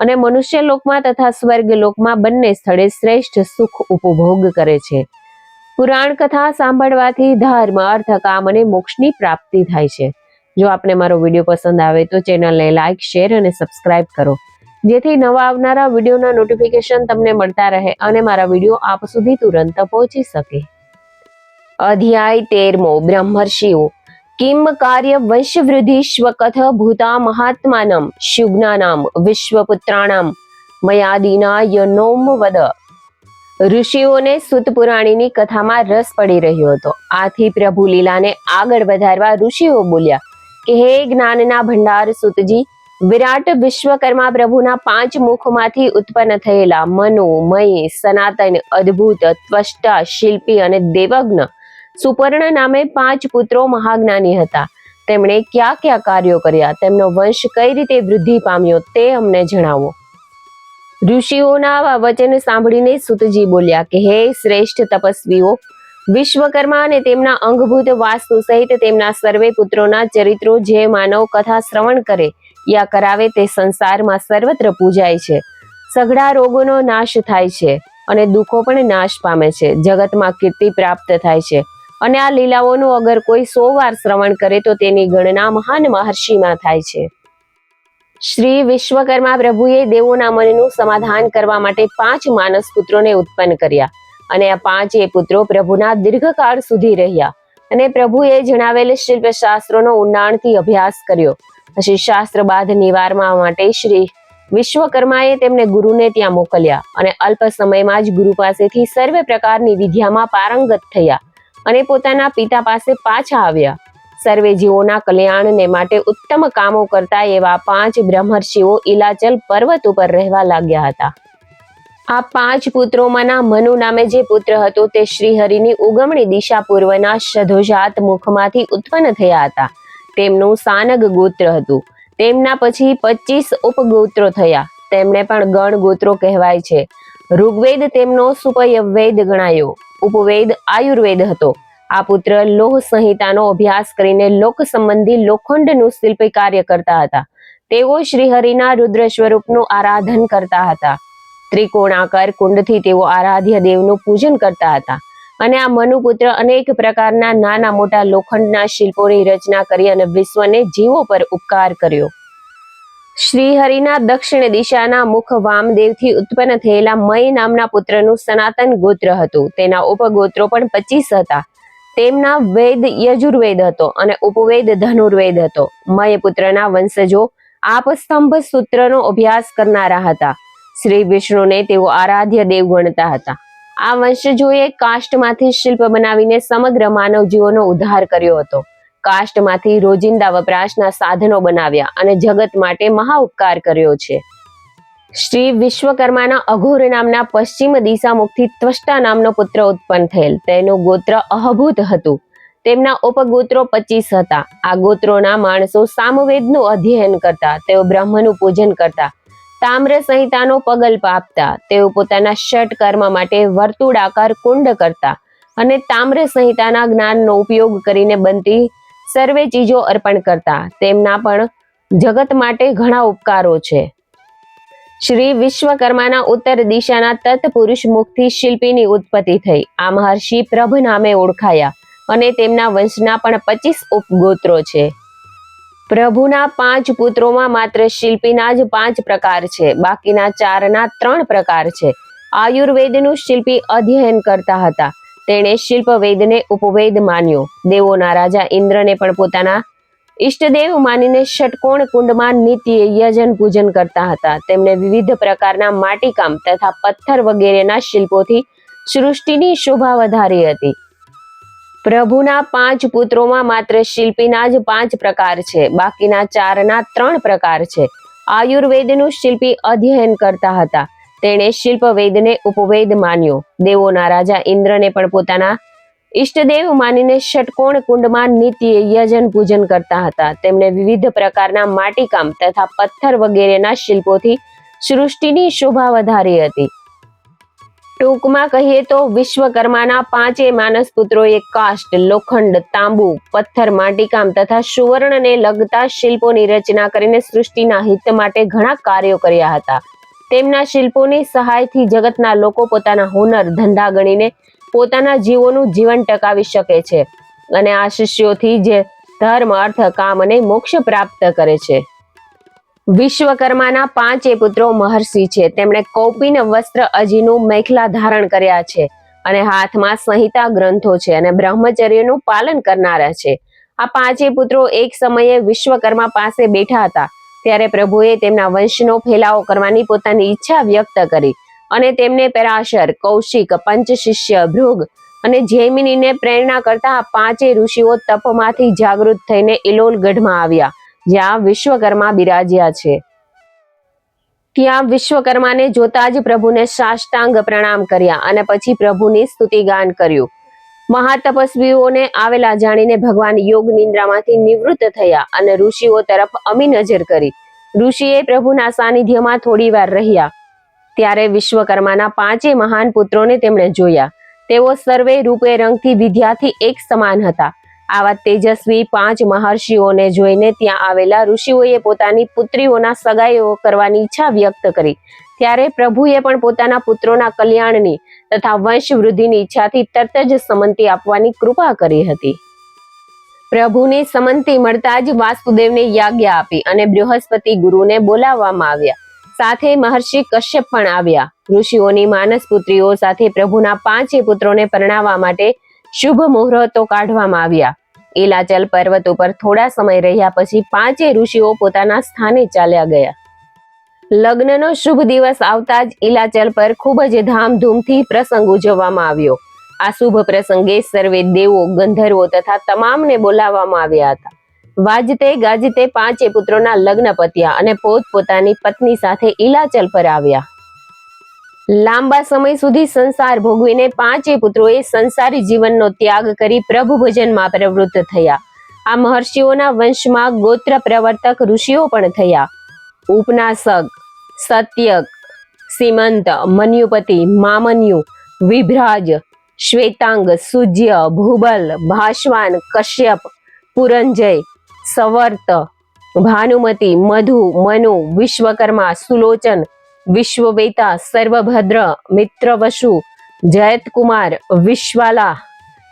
અને મનુષ્ય લોકમાં તથા સ્વર્ગ લોકમાં બંને સ્થળે શ્રેષ્ઠ સુખ ઉપભોગ કરે છે. પુરાણ કથા સાંભળવાથી ધર્મ અર્થ કામ અને મોક્ષની પ્રાપ્તિ થાય છે. જો આપને મારો વીડિયો પસંદ આવે તો ચેનલને લાઇક શેર અને સબસ્ક્રાઇબ કરો. જેથી નવા આવનારા વિડીયોના નોટિફિકેશન તમને મળતા રહે અને મારા વીડિયો આપ સુધી તુરંત પહોંચી શકે. અધ્યાય તેરમો, બ્રહ્મર્ષિઓ. કિમ કાર્ય વંશવૃદ્ધિષ્વકથ ભૂતા મહાત્માનમ શુગ્નાનામ વિશ્વપુત્રાણામ મયાદિના યનોમ વદ ઋષિઓને સુત પુરાણીની કથામાં રસ પડી રહ્યો હતો. આથી પ્રભુ લીલાને આગળ વધારવા ઋષિઓ બોલ્યા, કે હે જ્ઞાનના ભંડાર સુતજી, વિરાટ વિશ્વકર્મા પ્રભુના પાંચ મુખમાંથી ઉત્પન્ન થયેલા મનો મય સનાતન, અદ્ભુત, ત્વષ્ટા, શિલ્પી અને દેવજ્ઞ સુપર્ણ નામે પાંચ પુત્રો મહાજ્ઞાની હતા. તેમણે કયા કયા કાર્યો કર્યા, તેમનો વંશ કઈ રીતે વૃદ્ધિ પામ્યો તે અમને જણાવો. ઋષિઓના આવા વચન સાંભળીને સુતજી બોલ્યા કે, હે શ્રેષ્ઠ તપસ્વીઓ, વિશ્વકર્મા અને તેમના અંગભૂત વાસ્તુ સહિત તેમના સર્વે પુત્રોના ચરિત્રો જે માનવ કથા શ્રવણ કરે યા કરાવે તે સંસારમાં સર્વત્ર પૂજાય છે. સઘળા રોગોનો નાશ થાય છે અને દુઃખો પણ નાશ પામે છે. જગતમાં કીર્તિ પ્રાપ્ત થાય છે. અને આ લીલાઓનું અગર કોઈ સો વાર શ્રવણ કરે તો તેની ગણના મહાન મહર્ષિમાં થાય છે. શ્રી વિશ્વકર્મા પ્રભુએ દેવોના મનનું સમાધાન કરવા માટે પાંચ માનસ પુત્રોને ઉત્પન્ન કર્યા અને આ પાંચે પુત્રો પ્રભુના દીર્ઘકાળ સુધી રહ્યા અને પ્રભુએ જણાવેલ શિલ્પ શાસ્ત્રોનો ઊંડાણથી અભ્યાસ કર્યો. પછી શાસ્ત્ર બાદ નિવારવા માટે શ્રી વિશ્વકર્માએ તેમને ગુરુને ત્યાં મોકલ્યા અને અલ્પ સમયમાં જ ગુરુ પાસેથી સર્વે પ્રકારની વિદ્યામાં પારંગત થયા. અને પોતાના પિતા પાસે પાછા આવ્યા. સર્વે જીવોના કલ્યાણને માટે ઉત્તમ કામો કરતા એવા પાંચ બ્રહ્મર્ષિઓ ઇલાચલ પર્વત ઉપર રહેવા લાગ્યા હતા. આ પાંચ પુત્રોમાંના મનુ નામે જે પુત્ર હતો તે શ્રીહરિની ઉગમણી દિશા પૂર્વના શધોજાત મુખમાંથી ઉત્પન્ન થયા હતા. તેમનું સાનગ ગોત્ર હતું. તેમના પછી પચીસ ઉપગોત્રો થયા. તેમને પણ ગણ ગોત્રો કહેવાય છે. ઋગ્વેદ તેમનો સુપયવેદ ગણાયો. ઉપવેદ આયુર્વેદ હતો. આ પુત્ર લોહ સંહિતાનો અભ્યાસ કરીને લોક સંબંધી લોખંડનું શિલ્પી કાર્ય કરતા હતા. તેઓ શ્રીહરિના રુદ્ર સ્વરૂપનું આરાધન કરતા હતા. ત્રિકોણાકાર કુંડથી તેઓ આરાધ્ય દેવનું પૂજન કરતા હતા. અને આ મનુપુત્ર અનેક પ્રકારના નાના મોટા લોખંડના શિલ્પોની રચના કરી અને વિશ્વને જીવો પર ઉપકાર કર્યો. શ્રીહરિના દક્ષિણ દિશાના મુખ વામદેવથી ઉત્પન્ન થયેલા મય નામના પુત્રનું સનાતન ગોત્ર હતું. તેના ઉપગોત્રો પણ પચીસ હતા. તેમના વેદ યજુર્વેદ હતો અને ઉપવેદ ધનુર્વેદ હતો. મય પુત્રના વંશજો આપસ્તંભ સૂત્રનો અભ્યાસ કરનારા હતા. શ્રી વિષ્ણુને તેઓ આરાધ્ય દેવ ગણતા હતા. આ વંશજોએ કાષ્ટમાંથી શિલ્પ બનાવીને સમગ્ર માનવ જીવોનો ઉદ્ધાર કર્યો હતો. કાષ્ટમાંથી રોજિંદા વપરાશના સાધનો બનાવ્યા અને જગત માટે મહા ઉપકાર કર્યો છે. શ્રી વિશ્વકર્માના અઘોર નામના પશ્ચિમ દિશામુખથી ત્વષ્ટા નામનો પુત્ર ઉત્પન્ન થયેલ. તેનું ગોત્ર અહભૂત હતું. તેમના ઉપગોત્રો પચીસ હતા. આ ગોત્રોના માણસો સામવેદનું અધ્યયન કરતા, તેઓ બ્રહ્મનું પૂજન કરતા, તામ્ર સંહિતાનો પગલ આપતા તેઓ પોતાના ષટ કર્મ માટે વર્તુળાકાર કુંડ કરતા અને તામ્ર સંહિતાના જ્ઞાનનો ઉપયોગ કરીને બનતી સર્વે ચીજો અર્પણ કરતા. તેમના પણ જગત માટે ઘણા ઉપકારો છે. શ્રી વિશ્વકર્માના ઉત્તર દિશાના તત્પુરુષ મુખથી શિલ્પીની ઉત્પત્તિ થઈ. આ મહર્ષિ પ્રભ નામે ઓળખાયા અને તેમના વંશના પણ પચીસ ઉપગોત્રો છે. પ્રભુના પાંચ પુત્રોમાં માત્ર શિલ્પીના જ પાંચ પ્રકાર છે. બાકીના ચારના ત્રણ પ્રકાર છે. આયુર્વેદનું શિલ્પી અધ્યયન કરતા હતા. તેણે શિલ્પવેદને ઉપવેદ માન્યો. દેવોના રાજા ઇન્દ્રને પણ પોતાના ઈષ્ટદેવ માનીને ષટકોણ કુંડમાં નિત્ય યજન પૂજન કરતા હતા. તેમણે વિવિધ પ્રકારના માટીકામ તથા પથ્થર વગેરેના શિલ્પોથી સૃષ્ટિની શોભા વધારી હતી. પ્રભુના પાંચ પુત્રોમાં માત્ર શિલ્પીના જ પાંચ પ્રકાર છે. બાકીના ચારના ત્રણ પ્રકાર છે. આયુર્વેદનું શિલ્પી અધ્યયન કરતા હતા. તેણે શિલ્પવેદને ઉપવેદ માન્યો. દેવોના રાજા ઇન્દ્રને પણ પોતાના ઈષ્ટદેવ માનીને ષટકોણ કુંડમાં નિત્ય યજન પૂજન કરતા હતા. તેમણે વિવિધ પ્રકારના માટીકામ તથા પથ્થર વગેરેના શિલ્પોથી સૃષ્ટિની શોભા વધારી હતી. ટૂંકમાં કહીએ તો વિશ્વકર્માના પાંચે માનસ પુત્રોએ કાષ્ટ, લોખંડ, તાંબુ, પથ્થર, માટીકામ તથા સુવર્ણને લગતા શિલ્પોની રચના કરીને સૃષ્ટિના હિત માટે ઘણા કાર્યો કર્યા હતા. તેમના શિલ્પોની સહાયથી જગતના લોકો પોતાના હુનર, ધંધા ગણીને પોતાના જીવોનું જીવન ટકાવી શકે છે અને આ શિષ્યોથી જે ધર્મ, અર્થ, કામ અને મોક્ષ પ્રાપ્ત કરે છે. વિશ્વકર્માના પાંચે પુત્રો મહર્ષિ છે. તેમણે કૌપિન વસ્ત્ર અજીનું મેખલા ધારણ કર્યા છે અને હાથમાં સંહિતા ગ્રંથો છે અને બ્રહ્મચર્યનું પાલન કરનારા છે. આ પાંચે પુત્રો એક સમયે વિશ્વકર્મા પાસે બેઠા હતા ત્યારે પ્રભુએ તેમના વંશનો ફેલાવો કરવાની પોતાની ઈચ્છા વ્યક્ત કરી અને તેમને પેરાશર, કૌશિક, પંચશિષ્ય, ભૃગ અને જૈમિનીને પ્રેરણા કરતા પાંચે ઋષિઓ તપમાંથી જાગૃત થઈને ઇલોલ ગઢમાં આવ્યા, જ્યાં વિશ્વકર્મા બિરાજ્યા છે. ત્યાં વિશ્વકર્માને જોતા જ પ્રભુને સાષ્ટાંગ પ્રણામ કર્યા અને પછી પ્રભુની સ્તુતિગાન કર્યું. મહાતપસ્વીઓને આવેલા જાણીને ભગવાન યોગ નિંદ્રામાંથી નિવૃત્ત થયા અને ઋષિઓ તરફ અમી નજર કરી. ઋષિએ પ્રભુના સાનિધ્યમાં થોડી વાર રહ્યા. ત્યારે વિશ્વકર્માના પાંચે મહાન પુત્રોને તેમણે જોયા. તેઓ સર્વે રૂપે રંગથી વિદ્યાથી એક સમાન હતા. આવા તેજસ્વી પાંચ મહર્ષિઓને જોઈને ત્યાં આવેલા ઋષિઓએ પોતાની પુત્રીઓના સગાઈઓ કરવાની ઈચ્છા વ્યક્ત કરી. ત્યારે પ્રભુએ પણ પોતાના પુત્રોના કલ્યાણની તથા વંશ વૃદ્ધિની ઈચ્છાથી તરત જ સમંતિ આપવાની કૃપા કરી હતી. પ્રભુને સમંતિ મળતા જ વાસુદેવને યાજ્ઞા આપી અને બૃહસ્પતિ ગુરુને બોલાવવામાં આવ્યા. સાથે મહર્ષિ કશ્યપ પણ આવ્યા. ઋષિઓની માનસ પુત્રીઓ સાથે પ્રભુના પાંચે પુત્રોને પરણાવવા માટે શુભ મુહૂર્તો કાઢવામાં આવ્યા. એલાચલ પર્વત ઉપર થોડા સમય રહ્યા પછી પાંચે ઋષિઓ પોતાના સ્થાને ચાલ્યા ગયા. લગ્નનો શુભ દિવસ આવતા જ ઇલાચલ પર ખૂબ જ ધામધૂમથી પ્રસંગ ઉજવવામાં આવ્યો. આ શુભ પ્રસંગે સર્વે દેવો, ગંધર્વો તથા તમામને બોલાવવામાં આવ્યા હતા. વાજતે ગાજતે પાંચે પુત્રોના લગ્ન પત્યા અને પોતપોતાની પત્ની સાથે ઇલાચલ પર આવ્યા. લાંબા સમય સુધી સંસાર ભોગવીને પાંચે પુત્રોએ સંસારી જીવનનો ત્યાગ કરી પ્રભુ ભજનમાં પ્રવૃત્ત થયા. આ મહર્ષિઓના વંશમાં ગોત્ર પ્રવર્તક ઋષિઓ પણ થયા. ઉપનાસક સત્યક સીમંત મન્યુપતિ, મામન્યુ, વિભ્રાજ, શ્વેતાંગ, સૂજ્ય, ભૂબલ, ભાષવાન, કશ્યપ, પુરંજય, સવર્ત, ભાનુમતી, મધુ, મનુ, વિશ્વકર્મા, સુલોચન, વિશ્વવેતા, સર્વભદ્ર, મિત્રવસુ, જયતકુમાર, વિશ્વાલા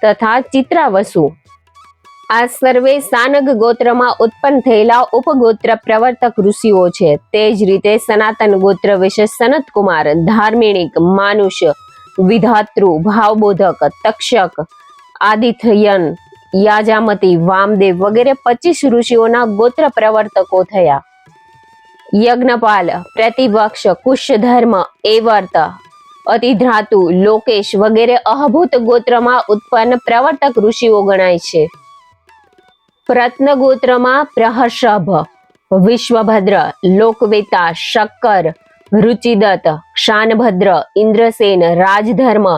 તથા ચિત્રાવસુ. આ સર્વે સાનગ ગોત્રમાં ઉત્પન્ન થયેલા ઉપગોત્ર પ્રવર્તક ઋષિઓ છે. તે જ રીતે સનાતન ગોત્ર વિશે સનત કુમાર, ધાર્મિણિક, માનુષ, વિધાતૃ, ભાવબોધક, તક્ષક, આદિથયન, યાજામતી, વામદેવ વગેરે પચીસ ઋષિઓના ગોત્ર પ્રવર્તકો થયા. યજ્ઞપાલ, પ્રતિવક્ષ, કુશધર્મ, એવર્ત, અતિધ્રાતુ, લોકેશ વગેરે અહભૂત ગોત્રમાં ઉત્પન્ન પ્રવર્તક ઋષિઓ ગણાય છે. પ્રત્ન ગોત્રમાં પ્રહર્ષભ, વિશ્વભદ્ર, લોકવેતા, શક્કર, રુચિદત્ત શાનભદ્ર ઇન્દ્રસેન, રાજધર્મ,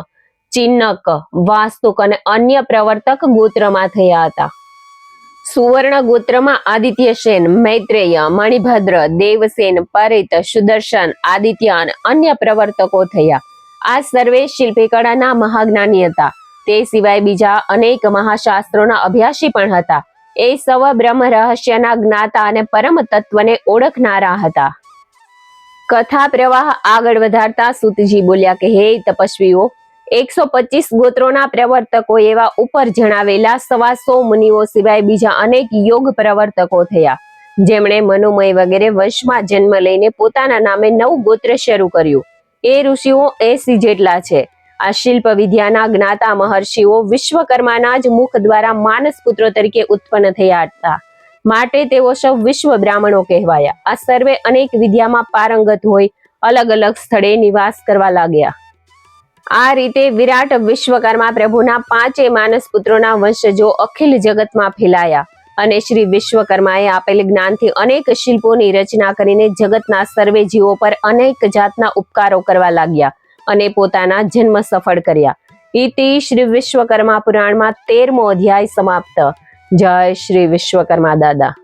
ચિન્નક, વાસ્તુક અને અન્ય પ્રવર્તક ગોત્રમાં થયા હતા. સુવર્ણ ગોત્રમાં આદિત્ય સેન, મૈત્રેય, મણિભદ્ર, દેવસેન, પરિત, સુદર્શન આદિત્ય અને અન્ય પ્રવર્તકો થયા. આ સર્વે શિલ્પી કળાના મહાજ્ઞાની હતા. તે સિવાય બીજા અનેક મહાશાસ્ત્રોના અભ્યાસી પણ હતા. એ સવ બ્રહ્મ રહસ્યના જ્ઞાતા અને પરમ તત્વને ઓળખનારા હતા. કથા પ્રવાહ આગળ વધારતા સુતજી બોલ્યા કે, હે તપસ્વીઓ, એકસો પચીસ ગોત્રોના પ્રવર્તકો એવા ઉપર જણાવેલા સવા સો મુનિઓ સિવાય બીજા અનેક યોગ પ્રવર્તકો થયા, જેમણે મનોમય વગેરે વંશમાં જન્મ લઈને પોતાના નામે નવ ગોત્ર શરૂ કર્યું. એ ઋષિઓ એસી જેટલા છે. આ શિલ્પ વિદ્યાના જ્ઞાતા મહર્ષિઓ વિશ્વકર્માના જ મુખ દ્વારા માનસ પુત્રો તરીકે ઉત્પન્ન થયા હતા. માટે તેઓ સૌ વિશ્વ બ્રાહ્મણો કહેવાયા. આ સર્વે અનેક વિદ્યામાં પારંગત હોય અલગ અલગ સ્થળે નિવાસ કરવા લાગ્યા. આ રીતે વિરાટ વિશ્વકર્મા પ્રભુના પાંચે માનસ પુત્રોના વંશજો અખિલ જગતમાં ફેલાયા અને શ્રી વિશ્વકર્માએ આપેલ જ્ઞાનથી અનેક શિલ્પોની રચના કરીને જગતના સર્વે જીવો પર અનેક જાતના ઉપકારો કરવા લાગ્યા. અને પોતાના જન્મ સફળ કર્યા. ઇતિ શ્રી વિશ્વકર્મા પુરાણમાં તેરમો અધ્યાય સમાપ્ત. જય શ્રી વિશ્વકર્મા દાદા.